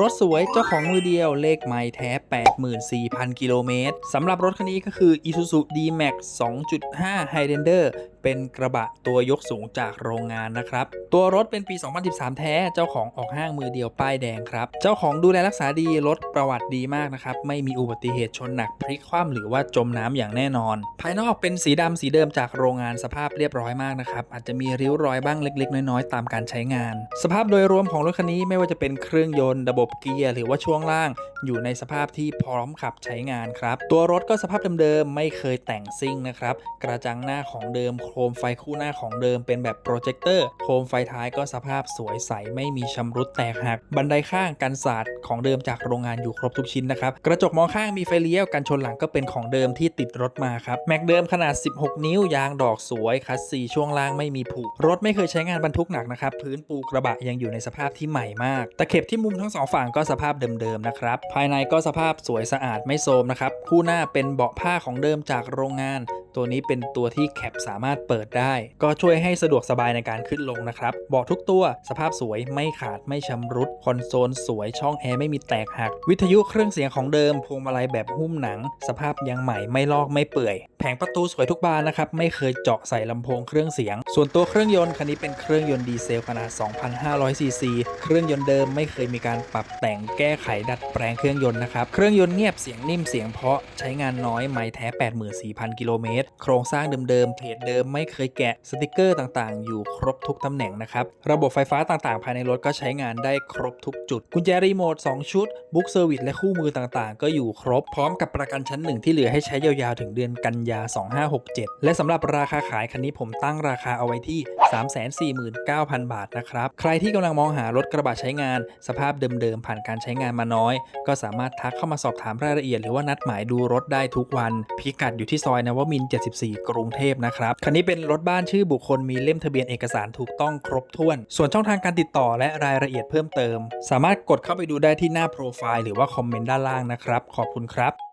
รถสวยเจ้าของมือเดียวเลขไม้แท้ 84,000 กิโลเมตรสำหรับรถคันนี้ก็คือ Isuzu D-Max 2.5 Highlander เป็นกระบะตัวยกสูงจากโรงงานนะครับ ตัวรถเป็นปี 2013 แท้ เจ้าของออกห้างมือเดียวป้ายแดงครับ เจ้าของดูแลรักษาดีรถประวัติดีมากนะครับ ไม่มีอุบัติเหตุชนหนักพลิกคว่ำหรือว่าจมน้ำอย่างแน่นอน ภายนอกเป็นสีดำสีเดิมจากโรงงานสภาพเรียบร้อยมากนะครับ อาจจะมีริ้วรอยบ้างเล็ก ๆ น้อยๆ ตามการใช้งาน สภาพโดยรวมของรถคันนี้ไม่ว่าจะเป็นเครื่องยนต์ระบบเกียร์หรือว่าช่วงล่าง อยู่ในสภาพที่พร้อมขับใช้งานครับ ตัวรถก็สภาพเดิมๆไม่เคยแต่งซิ่งนะครับ กระจังหน้าของเดิมโคคมไฟคู่หน้าของเดิมเป็นแบบโปรเจคเตอร์ โคมไฟท้ายก็สภาพสวยใสไม่มีชำรุดแตกหัก บันไดข้างกันสาดของเดิมจากโรงงานอยู่ครบทุกชิ้นนะครับ กระจกมองข้างมีไฟเลี้ยวกันชนหลังก็เป็นของเดิมที่ติดรถมาครับ แม็กเดิมขนาด 16 นิ้วยางดอกสวยคัสซีช่วงล่างไม่มีผุรถไม่เคยใช้งานบรรทุกหนักนะครับ พื้นปูกระบะยังอยู่ในสภาพที่ใหม่มาก ตะเข็บที่มุมทั้งสองฝั่งก็สภาพเดิมๆนะครับ ภายในก็สภาพสวยสะอาดไม่โทรมนะครับ คู่หน้าเป็นเบาะผ้าของเดิมจากโรงงาน ตัวนี้เป็นตัวที่แคปสามารถเปิดได้ ก็ช่วยให้สะดวกสบายในการขึ้นลงนะครับเบาะทุกตัวสภาพสวยไม่ขาดไม่ชำรุดคอนโซลสวยช่องแอร์ไม่มีแตกหัก วิทยุเครื่องเสียงของเดิมพวงมาลัยแบบหุ้มหนัง สภาพยังใหม่ไม่ลอกไม่เปื่อย แผงประตูสวยทุกบานนะครับไม่เคยเจาะใส่ลำโพงเครื่องเสียง ส่วนตัวเครื่องยนต์คันนี้เป็นเครื่องยนต์ดีเซลขนาด 2,500ซีซีเครื่องยนต์เดิมไม่เคยมีการปรับแต่งแก้ไขดัดแปลงเครื่องยนต์นะครับเครื่องยนต์เงียบเสียงนิ่มเสียงเพาะใช้งานน้อยไม่แท้ 84,000 กิโลเมตรโครงสร้างเดิมๆเพจเดิมไม่เคยแกะสติกเกอร์ต่างๆ อยู่ครบทุกตำแหน่งนะครับ ระบบไฟฟ้าต่างๆ ภายในรถก็ใช้งานได้ครบทุกจุด กุญแจรีโมท 2 ชุด บุ๊กเซอร์วิสและคู่มือต่างๆ ก็อยู่ครบพร้อมกับประกันชั้นหนึ่งที่เหลือให้ใช้ยาวๆ ถึงเดือนกันยา 2567 และสำหรับราคาขายคันนี้ผมตั้งราคาเอาไว้ที่ 349,000 บาทนะครับ ใครที่กำลังมองหารถกระบะใช้งาน สภาพเดิมๆผ่านการใช้งานมาน้อย ก็สามารถทักเข้ามาสอบถามรายละเอียดหรือว่านัดหมายดูรถได้ทุกวัน พิกัดอยู่ที่ซอยนวมินทร์74 กรุงเทพนะครับ คันนี้เป็นรถบ้านชื่อบุคคลมีเล่มทะเบียนเอกสารถูกต้องครบถ้วน ส่วนช่องทางการติดต่อและรายละเอียดเพิ่มเติม สามารถกดเข้าไปดูได้ที่หน้าโปรไฟล์หรือว่าคอมเมนต์ด้านล่างนะครับ ขอบคุณครับ